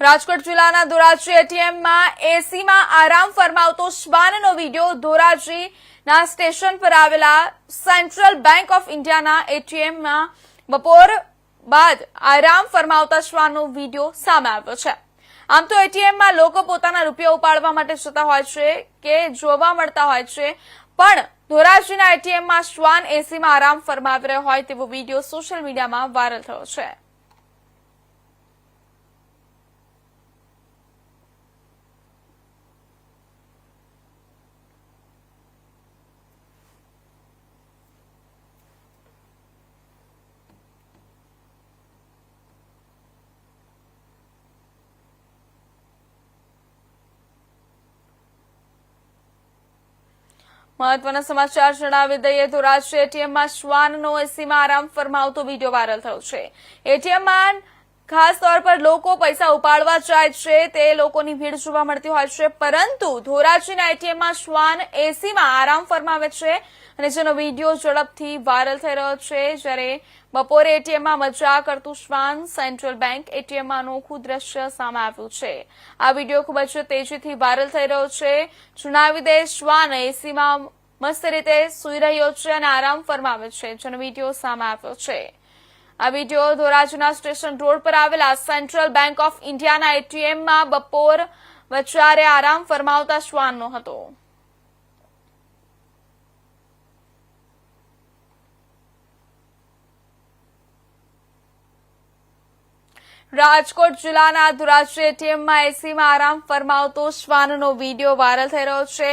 રાજકોટ જિલ્લાના ધોરાજી એટીએમમાં એસીમાં આરામ ફરમાવતો શ્વાનનો વીડિયો ધોરાજીના સ્ટેશન પર આવેલા સેન્ટ્રલ બેંક ઓફ ઇન્ડિયાના એટીએમમાં બપોર બાદ આરામ ફરમાવતા શ્વાનનો વીડિયો સામે આવ્યો છે. આમ તો એટીએમમાં લોકો પોતાના રૂપિયા ઉપાડવા માટે જતા હોય છે કે જોવા મળતા હોય છે, પણ ધોરાજીના એટીએમમાં શ્વાન એસીમાં આરામ ફરમાવી રહ્યો હોય તેવો વીડિયો સોશિયલ મીડિયામાં વાયરલ થયો છે. મહત્વના સમાચાર જણાવી દઈએ તો રાષ્ટ્રીય એટીએમમાં શ્વાનનો એસીમાં આરામ ફરમાવતો વીડિયો વાયરલ થયો છે. એટીએમમાં ખાસ તौर પર લોકો પૈસા ઉપાડવા જાય છે, તે લોકોની ભીડ જોવા મળતી હોય છે. પરંતુ ધોરાજીના એટીએમમાં શ્વાન એસીમાં આરામ ફરમાવે છે અને જેનો વીડિયો ઝડપથી વાયરલ થઈ રહ્યો છે. જ્યારે બપોરે એટીએમમાં મજા કરતું શ્વાન સેન્ટ્રલ બેંક એટીએમમાં અનોખું દ્રશ્ય સામે આવ્યું છે. આ વીડિયો ખૂબ જ તેજીથી વાયરલ થઈ રહ્યો છે. જણાવી દે શ્વાન એસીમાં મસ્ત રીતે સૂઈ રહ્યો છે અને આરામ ફરમાવે છે, જેનો વીડિયો સામે આવ્યો છે. આ વીડિયો ધોરાજીના સ્ટેશન રોડ પર આવેલા સેન્ટ્રલ બેંક ઓફ ઇન્ડિયાના એટીએમમાં બપોર વચારે આરામ ફરમાવતા શ્વાનનો હતો. રાજકોટ જિલ્લાના ધોરાજી એટીએમમાં એસીમાં આરામ ફરમાવતો શ્વાનનો વીડિયો વાયરલ થઈ રહ્યો છે.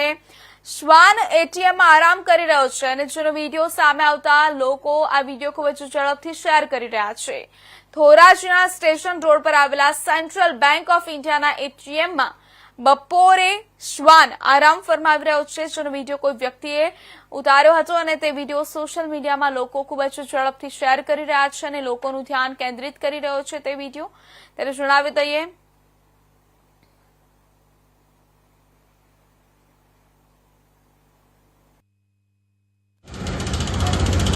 શ્વાન એટીએમમાં આરામ કરી રહ્યો છે અને જેનો વીડિયો સામે આવતા લોકો આ વીડિયો ખૂબ જ ઝડપથી શેર કરી રહ્યા છે. ધોરાજીના સ્ટેશન રોડ પર આવેલા સેન્ટ્રલ બેંક ઓફ ઇન્ડિયાના એટીએમમાં બપોરે શ્વાન આરામ ફરમાવી રહ્યો છે, જેનો વીડિયો કોઈ વ્યક્તિએ ઉતાર્યો હતો અને તે વીડિયો સોશિયલ મીડિયામાં લોકો ખૂબ જ ઝડપથી શેર કરી રહ્યા છે અને લોકોનું ધ્યાન કેન્દ્રિત કરી રહ્યો છે તે વીડિયો. ત્યારે જણાવી દઈએ